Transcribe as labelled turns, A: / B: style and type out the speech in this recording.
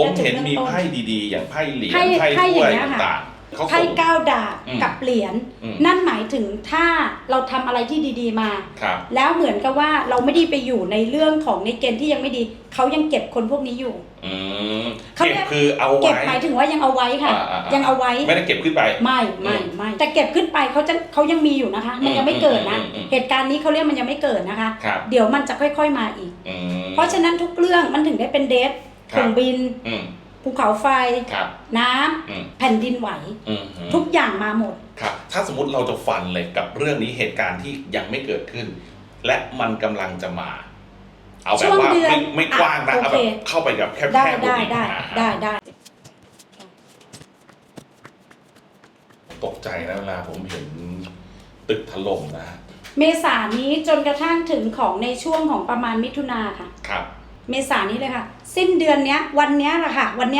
A: ผมเห็นมีไพ่ดีๆ อย่างไพ่เหรียญ
B: ไพ่
A: ไพ่
B: ไพ่อ
A: ถ้ว
B: ย่ายงเงี้ยค่ะ
A: ต่างๆเขา
B: ไพ่
A: ส่ง
B: เก้าดาบ
A: อืม
B: กับเหรียญ
A: อืม
B: นั่นหมายถึงถ้าเราทำอะไรที่ดีๆมา
A: ครับ
B: แล้วเหมือนกับว่าเราไม่ได้ไปอยู่ในเรื่องของในเกณฑ์ที่ยังไม่ดี เขายังเก็บคนพวกนี้อยู่
A: อืม
B: เขา
A: เก็บ
B: เรียก
A: คือเอา
B: เก็บ
A: ไว้
B: หมายถึงว่ายังเอาไว้ค่ะ
A: อ่าๆๆ
B: ยังเอาไว้
A: ไม่ได้เก็บขึ้นไป
B: ไม่ไม่ไม่แต่เก็บขึ้นไปเขาจะเขายังมีอยู่นะคะ มันยังไม่เกิดนะ
A: อืมอืมอืม
B: เหตุการณ์นี้เขาเรียกมันยังไม่เกิดนะคะ
A: ครับ
B: เดี๋ยวมันจะค่อยๆมาอีก
A: อืม
B: เพราะฉะนั้นทุกเรื่องมันถึงได้เป็นเดท
A: ค
B: เครับรื่องบิน
A: อืม
B: ภูเขาไฟ
A: ครับ
B: น้ำ
A: อืม
B: แผ่นดินไหว
A: อืม
B: ทุกอย่างมาหมด
A: ครับ ถ้าสมมติเราจะฟันเลยกับเรื่องนี้เหตุการณ์ที่ยังไม่เกิดขึ้น และมันกำลังจะมา เอาแบบ
B: ช่วง
A: ว่า
B: เดือน
A: ไม่ไม่กว้างนะ
B: อะ
A: เอาแบบ
B: โอเค
A: เข้าไปแบบแคบๆ
B: ได้
A: บน
B: ได้
A: อีก
B: ได้
A: อ่า
B: ได้ได้
A: ตกใจนะเวลาผมเห็นตึกถล่มนะฮะ
B: เมษานี้จนกระทั่งถึงของในช่วงของประมาณมิถุนาค่ะ
A: ครับ
B: เมษานี้เลยค่ะ สิ้นเดือนเนี้ย วันเนี้ยแหละค่ะ วันเนี้ย